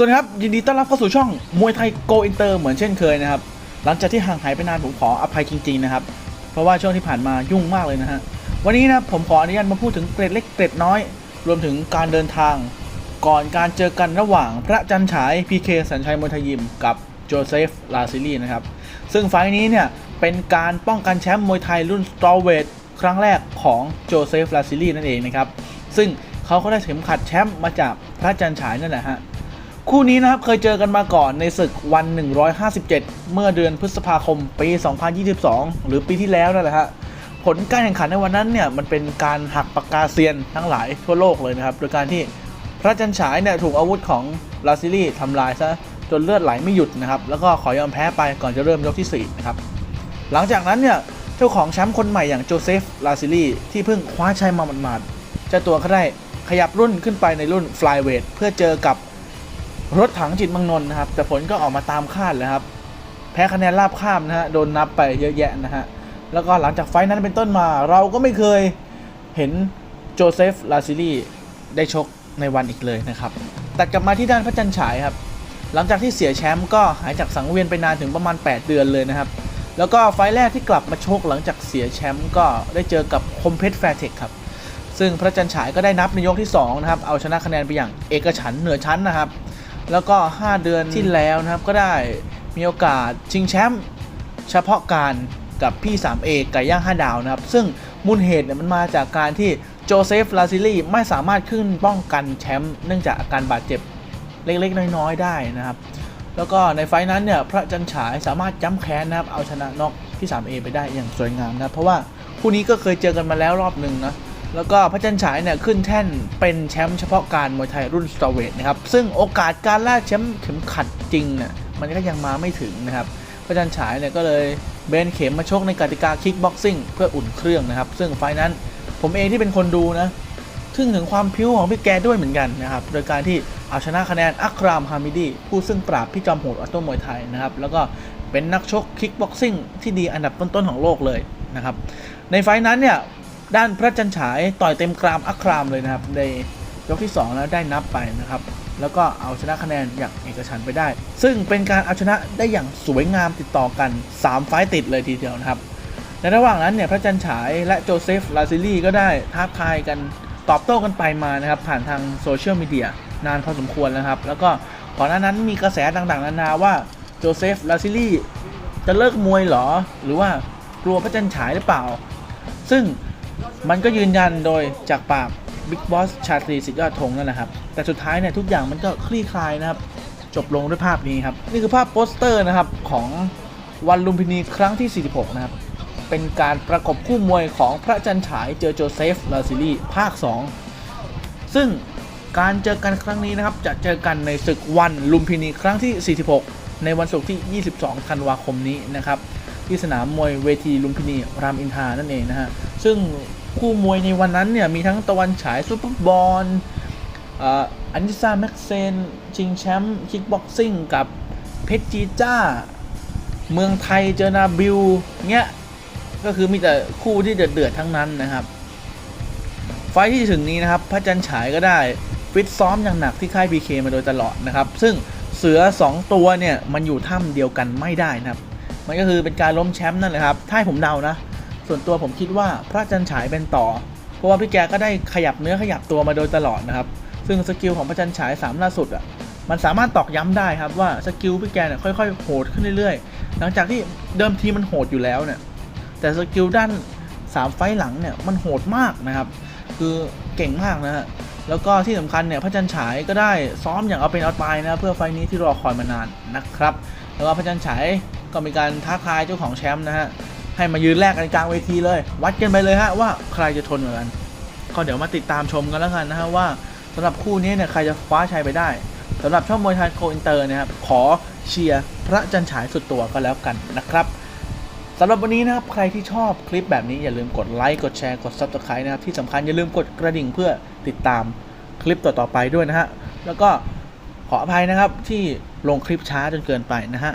สวัสดีครับ ยินดีต้อนรับเข้าสู่ช่องมวยไทยโกอินเตอร์เหมือนเช่นเคยนะครับ หลังจากที่ห่างหายไปนานผมขออภัยจริงๆนะครับ เพราะว่าช่วงที่ผ่านมายุ่งมากเลยนะฮะ วันนี้นะครับผมขออนุญาตมาพูดถึงเกร็ดเล็กเกร็ดน้อย รวมถึงการเดินทาง ก่อนการเจอกันระหว่างพระจันฉายพีเคสัญชัยมวยไทยยิม กับโจเซฟลาซิลีนะครับ ซึ่งไฟล์นี้เนี่ยเป็นการป้องกันแชมป์มวยไทยรุ่นสตรอเวทครั้งแรกของโจเซฟลาซิลีนั่นเองนะครับ ซึ่งเขาก็ได้เข็มขัดแชมป์มาจากพระจันฉายนั่นแหละฮะ คู่นี้นะครับเคยเจอกันมาก่อนในศึกวัน 157 เมื่อเดือนพฤษภาคมปี 2022 หรือปีที่แล้วนั่นแหละฮะผลการแข่งขันในวันนั้นเนี่ยมันเป็นการหักปากกาเซียนทั้งหลายทั่วโลกเลยนะครับ โดยการที่พระจันฉายเนี่ยถูกอาวุธของลาซิลี่ทำลายซะจนเลือดไหลไม่หยุดนะครับ แล้วก็ขอยอมแพ้ไปก่อนจะเริ่มยกที่ 4 นะครับ หลังจากนั้นเนี่ยเจ้าของแชมป์คนใหม่อย่างโจเซฟลาซิลี่ที่เพิ่งคว้าชัยมาหมาดๆเจ้าตัวก็ได้ขยับรุ่นขึ้นไปในรุ่นฟลายเวทเพื่อเจอกับ รถถังจิตมังนน์นะครับ แต่ผลก็ออกมาตามคาดเลยครับ แพ้คะแนนราบข้ามนะฮะโดนนับไปเยอะแยะนะฮะแล้วก็หลังจากไฟนั้นเป็นต้นมา เราก็ไม่เคยเห็นโจเซฟลาซิลีได้ชกในวันอีกเลยนะครับตัดกลับมาที่ด้านพระจันทร์ฉายครับ หลังจากที่เสียแชมป์ก็หายจากสังเวียนไปนานถึงประมาณ 8 เดือนเลยนะครับ แล้วก็ไฟแรกที่กลับมาชกหลังจากเสียแชมป์ก็ได้เจอกับคมเพชรแฟร์เทคครับ ซึ่งพระจันทร์ฉายก็ได้นับในยกที่สองนะครับ เอาชนะคะแนนไปอย่างเอกฉันเหนือชั้นนะครับ แล้วก็ 5 เดือนที่แล้วนะครับก็ได้มีโอกาสชิงแชมป์เฉพาะการกับพี่ 3A ไก่ย่าง 5 ดาวนะครับ ซึ่งมูลเหตุเนี่ยมันมาจากการที่โจเซฟ ลาซิลีไม่สามารถขึ้นป้องกันแชมป์เนื่องจากอาการบาดเจ็บเล็กๆ น้อยๆ ได้นะครับ แล้วก็ในไฟนั้นเนี่ยพระจันฉายสามารถย้ำแค้นนะครับเอาชนะน็อกพี่ 3A ไปได้อย่างสวยงามนะเพราะว่าคู่นี้ก็เคยเจอกันมาแล้วรอบหนึ่งนะ แล้วก็พระจันฉายเนี่ยขึ้นแท่นเป็นแชมป์เฉพาะการมวยไทยรุ่นสตรเวทนะครับ ซึ่งโอกาสการล่าแชมป์เข็มขัดจริงเนี่ยมันก็ยังมาไม่ถึงนะครับ พระจันฉายเนี่ยก็เลยเบนเข็มมาชกในกติกาคิกบ็อกซิ่งเพื่ออุ่นเครื่องนะครับ ซึ่งไฟนั้นผมเองที่เป็นคนดูนะทึ่งถึงความพิ้วของพี่แกด้วยเหมือนกันนะครับ โดยการที่เอาชนะคะแนนอัครามฮามิดีผู้ซึ่งปราบพี่จอมโหดออโต้มวยไทยนะครับ แล้วก็เป็นนักชกคิกบ็อกซิ่งที่ดีอันดับต้นๆของโลกเลยนะครับ ในไฟนั้นเนี่ย ด้านพระจันฉายต่อยเต็มกรามอัครามเลยนะครับ ในยกที่ 2 แล้วได้นับไปนะครับ แล้วก็เอาชนะคะแนนอย่างเอกฉันไปได้ ซึ่งเป็นการเอาชนะได้อย่างสวยงามติดต่อกัน 3 ไฟต์ติดเลยทีเดียวนะครับ ในระหว่างนั้นเนี่ยพระจันฉายและโจเซฟลาซิลี่ก็ได้ท้าทายกันตอบโต้กันไปมานะครับ ผ่านทางโซเชียลมีเดียนานพอสมควรแล้วครับ แล้วก็ก่อนหน้านั้นมีกระแสต่างๆ นานาว่าโจเซฟลาซิลี่จะเลิกมวยหรอ หรือว่ากลัวพระจันฉายหรือเปล่า ซึ่ง มันก็ยืนยันโดยจากปากบิ๊กบอสชาตรีสิทธิยอดธงนั่นแหละครับ แต่สุดท้ายเนี่ยทุกอย่างมันก็คลี่คลายนะครับ จบลงด้วยภาพนี้ครับ นี่คือภาพโปสเตอร์นะครับของวันลุมพินีครั้งที่ 46 นะครับ เป็นการประกบคู่มวยของพระจันฉายเจอโจเซฟลาซิลีภาค 2 ซึ่งการเจอกันครั้งนี้นะครับ จะเจอกันในศึกวันลุมพินีครั้งที่ 46 ในวันศุกร์ที่ 22 ธันวาคมนี้นะครับ ที่สนามมวยเวทีลุมพินีรามอินทานั่นเองนะฮะ ซึ่งคู่มวยในวันนั้นเนี่ยมีทั้งตะวันฉายซูเปอร์บอลอันดิซาแม็กเซน ชิงแชมป์คิกบ็อกซิ่งกับเพชรจีจ้า เมืองไทยเจอนาบิลเงี้ย ก็คือมีแต่คู่ที่เดือดๆทั้งนั้นนะครับ ไฟที่ถึงนี้นะครับ พระจันฉายก็ได้ ฟิตซ้อมอย่างหนักที่ค่าย BK มาโดยตลอดนะครับ ซึ่งเสือ 2 ตัวเนี่ย มันอยู่ถ้ำเดียวกันไม่ได้นะครับ มันก็คือเป็นการล้มแชมป์นั่นแหละครับ ถ้าผมเดานะ ส่วนตัวผมคิดว่าพระจันฉายเป็นต่อ เพราะว่าพี่แกก็ได้ขยับเนื้อขยับตัวมาโดยตลอดนะครับ ซึ่งสกิลของพระจันฉายสามล่าสุดอะมันสามารถตอกย้ำได้ครับว่าสกิลพี่แกเนี่ยค่อยๆโหดขึ้นเรื่อยๆ หลังจากที่เดิมทีมันโหดอยู่แล้วเนี่ยแต่สกิลด้าน 3 ไฟหลังเนี่ยมันโหดมากนะครับ คือเก่งมากนะฮะแล้วก็ที่สำคัญเนี่ยพระจันฉายก็ได้ซ้อมอย่างเอาเป็นเอาตายนะเพื่อไฟนี้ที่รอคอยมานานนะครับ แล้วก็พระจันฉายก็มีการท้าทายเจ้าของแชมป์นะฮะ ให้มายืนแลกกันกลางเวทีเลย วัดกันไปเลยฮะว่าใครจะทนกว่ากันก็เดี๋ยวมาติดตามชมกันแล้วกันนะฮะว่าสำหรับคู่นี้เนี่ยใครจะคว้าชัยไปได้สำหรับช่องมวยไทยโกอินเตอร์นะครับขอเชียร์พระจันฉายสุดตัวก็แล้วกันนะครับสำหรับวันนี้นะครับใครที่ชอบคลิปแบบนี้อย่าลืมกดไลค์กดแชร์กด Subscribe นะครับที่สำคัญอย่าลืมกดกระดิ่งเพื่อติดตามคลิปต่อๆไปด้วยนะฮะแล้วก็ขออภัยนะครับที่ลงคลิปช้าจนเกินไปนะฮะ